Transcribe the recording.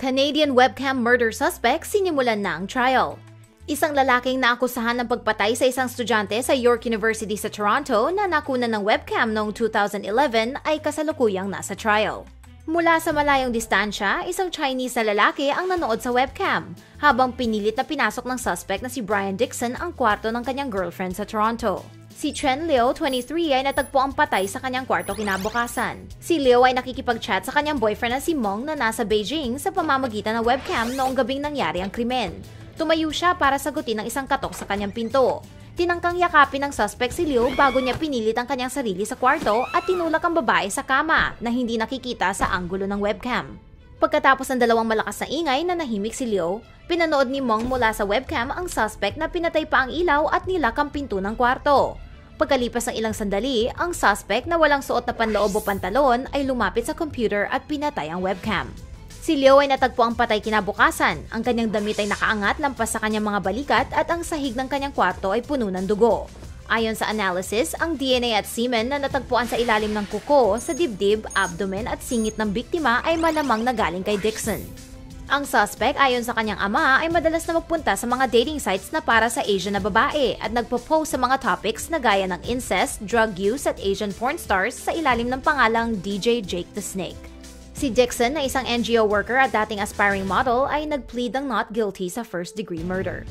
Canadian webcam murder suspect sinimulan na ang trial. Isang lalaking naakusahan ng pagpatay sa isang estudyante sa York University sa Toronto na nakunan ng webcam noong 2011 ay kasalukuyang nasa trial. Mula sa malayong distansya, isang Chinese na lalaki ang nanood sa webcam, habang pinilit na pinasok ng suspect na si Brian Dixon ang kwarto ng kanyang girlfriend sa Toronto. Si Chen Liu, 23, ay natagpo ang patay sa kanyang kwarto kinabukasan. Si Liu ay nakikipag-chat sa kanyang boyfriend na si Meng na nasa Beijing sa pamamagitan ng webcam noong gabing nangyari ang krimen. Tumayo siya para sagutin ang isang katok sa kanyang pinto. Tinangkang yakapin ng suspect si Liu bago niya pinilit ang kanyang sarili sa kwarto at tinulak ang babae sa kama na hindi nakikita sa anggulo ng webcam. Pagkatapos ng dalawang malakas na ingay na nahimik si Liu, pinanood ni Meng mula sa webcam ang suspect na pinatay pa ang ilaw at nilak ang pinto ng kwarto. Pagkalipas ng ilang sandali, ang suspect na walang suot na panloob o pantalon ay lumapit sa computer at pinatay ang webcam. Si Leo ay natagpo ang patay kinabukasan. Ang kanyang damit ay nakaangat lampas sa kanyang mga balikat at ang sahig ng kanyang kwarto ay puno ng dugo. Ayon sa analysis, ang DNA at semen na natagpuan sa ilalim ng kuko, sa dibdib, abdomen at singit ng biktima ay malamang na galing kay Dixon. Ang suspect ayon sa kanyang ama ay madalas na magpunta sa mga dating sites na para sa Asian na babae at nagpo-post sa mga topics na gaya ng incest, drug use at Asian porn stars sa ilalim ng pangalang DJ Jake the Snake. Si Dixon na isang NGO worker at dating aspiring model ay nag-plead ng not guilty sa first degree murder.